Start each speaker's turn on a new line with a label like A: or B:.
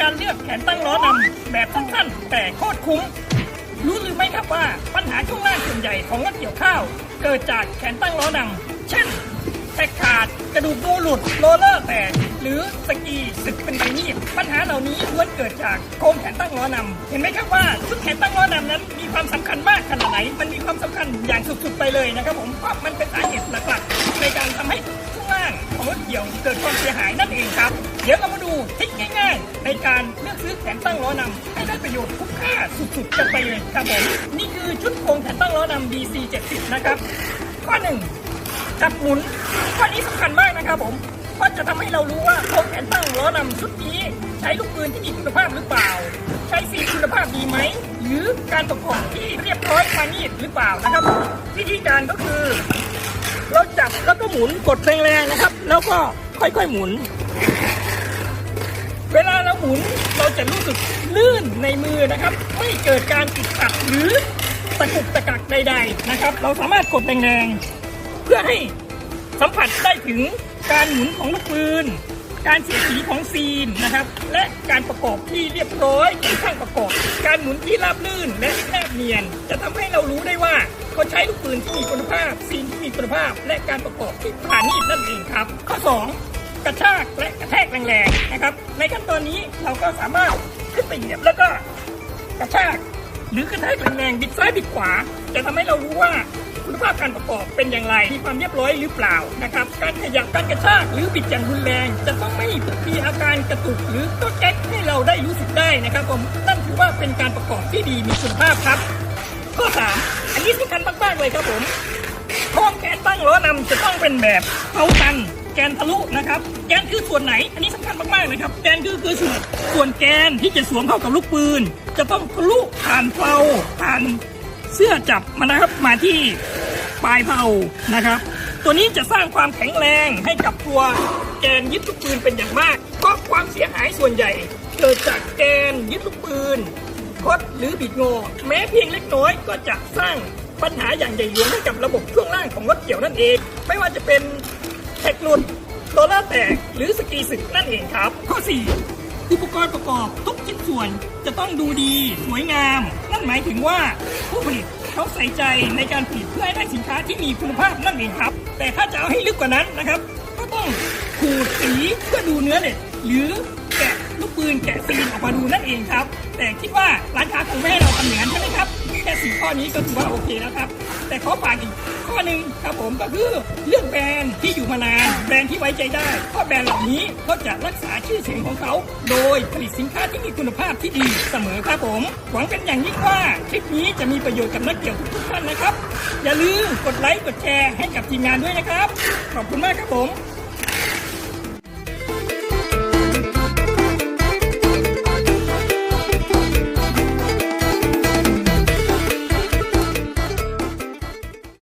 A: การเลือกแผนตั้งล้อนำแบบสั้นๆ แต่โคตรคุ้ม รู้หรือไม่ครับว่าปัญหาช่วงล่างส่วนใหญ่ของรถเกี่ยวข้าว เกิดจากแขนตั้งล้อนำเช่นแตกขาดกระดูกงูหลุดโรลเลอร์แตกหรือสกีสึกเป็นใบมีดปัญหาเหล่านี้ล้วนเกิดจากโครงแขนตั้งล้อนำเห็นไหมครับว่าชุดแขนตั้งล้อนำนั้นมีความสำคัญมากขนาดไหน มันมีความสำคัญอย่างสุดๆไปเลยนะครับผมเพราะมันเป็นสาเหตุหลักๆในการทำให้ช่วงล่างของรถเกี่ยวเกิดความเสียหายนั่นเองครับ เดี๋ยวเรามาดูทริค ในการเลือกซื้อแขนตั้งล้อนำให้ได้ประโยชน์คุ้มค่าสุดๆกันไปเลยครับผมนี่คือชุดโครงแขนตั้งล้อนำ DC 70นะครับข้อหนึ่งจับหมุนข้อนี้สำคัญมากนะครับผมเพราะจะทำให้เรารู้ว่าโครงแขนตั้งล้อนำชุดนี้ ใช้ลูกปืนที่มีคุณภาพหรือเปล่า ใช้ซีคุณภาพดีไหมหรือการประกอบที่เรียบร้อยมานีดหรือเปล่านะครับ วิธีการก็คือเราจับแล้วก็หมุนกดแรงๆนะครับ แล้วก็ค่อยๆหมุน เวลาเราหมุนเราจะรู้สึกลื่นในมือนะครับ ไม่เกิดการติดขัดหรือตะกุกตะกักใด ๆนะครับ เราสามารถกดแรงๆเพื่อให้สัมผัสได้ถึงการหมุนของลูกปืน การเสียดสีของซีนนะครับ และการประกอบที่เรียบร้อยของช่างประกอบ การหมุนที่ราบลื่นและแนบเนียน จะทำให้เรารู้ได้ว่าเขาใช้ลูกปืนที่มีคุณภาพ ซีนที่มีคุณภาพ และการประกอบที่ผ่านนีดนั่นเองครับ ข้อสอง กระชากและกระแทกแรงๆนะครับ ในขั้นตอนนี้เราก็สามารถขึ้นไปเหยียบแล้วก็กระชากหรือกระแทกแรงๆบิดซ้ายบิดขวา จะทำให้เรารู้ว่าคุณภาพการประกอบเป็นอย่างไร มีความเรียบร้อยหรือเปล่านะครับ การขยับการกระชากหรือบิดอย่างรุนแรง จะต้องไม่มีอาการกระตุกหรือก็แก๊กให้เราได้รู้สึกได้นะครับผมนั่นถือว่าเป็นการประกอบที่ดีมีคุณภาพครับ ข้อสามอันนี้สำคัญมากๆเลยครับผมโครงแกนตั้งล้อนำจะต้องเป็นแบบเท่ากัน แกนทะลุนะครับ แกนคือส่วนไหน อันนี้สำคัญมากๆเลยครับ แกนคือคือส่วนส่วนแกนที่จะสวมเข้ากับลูกปืน จะต้องทะลุผ่านเผาผ่านเสื้อจับมานะครับมาที่ปลายเผานะครับ ตัวนี้จะสร้างความแข็งแรงให้กับตัวแกนยึดลูกปืนเป็นอย่างมากเพราะความเสียหายส่วนใหญ่ เกิดจากแกนยึดลูกปืนคดหรือบิดงอ แม้เพียงเล็กน้อยก็จะสร้างปัญหาอย่างใหญ่หลวงให้กับระบบช่วงล่างของรถเกี่ยวนั่นเอง ไม่ว่าจะเป็น แท็กหลุดโดล่าแตกหรือสกีสึกนั่นเองครับ ข้อ 4 อุปกรณ์ประกอบทุกชิ้นส่วนจะต้องดูดี สวยงาม นั่นหมายถึงว่าผู้ผลิตเขาใส่ใจในการผลิตเพื่อให้ได้สินค้าที่มีคุณภาพนั่นเองครับ แต่ถ้าจะเอาให้ลึกกว่านั้นนะครับ ก็ต้องขูดสีเพื่อดูเนื้อเหล็กหรือ ปืนแกะซีนออกมาดูนั่นเองครับ แต่คิดว่าร้านค้าคงไม่ให้เราทำอย่างนั้นใช่ไหมครับแค่สี่ข้อนี้ก็ถือว่าโอเคแล้วครับ แต่ขอฝากอีกข้อหนึ่งครับผมก็คือเรื่องแบรนด์ที่อยู่มานาน แบรนด์ที่ไว้ใจได้เพราะแบรนด์เหล่านี้ก็จะรักษาชื่อเสียงของเขา โดยผลิตสินค้าที่มีคุณภาพที่ดีเสมอครับผม หวังเป็นอย่างยิ่งว่าคลิปนี้จะมีประโยชน์กับนักเกี่ยวทุกท่านนะครับ อย่าลืมกดไลค์กดแชร์ให้กับทีมงานด้วยนะครับ ขอบคุณมากครับผม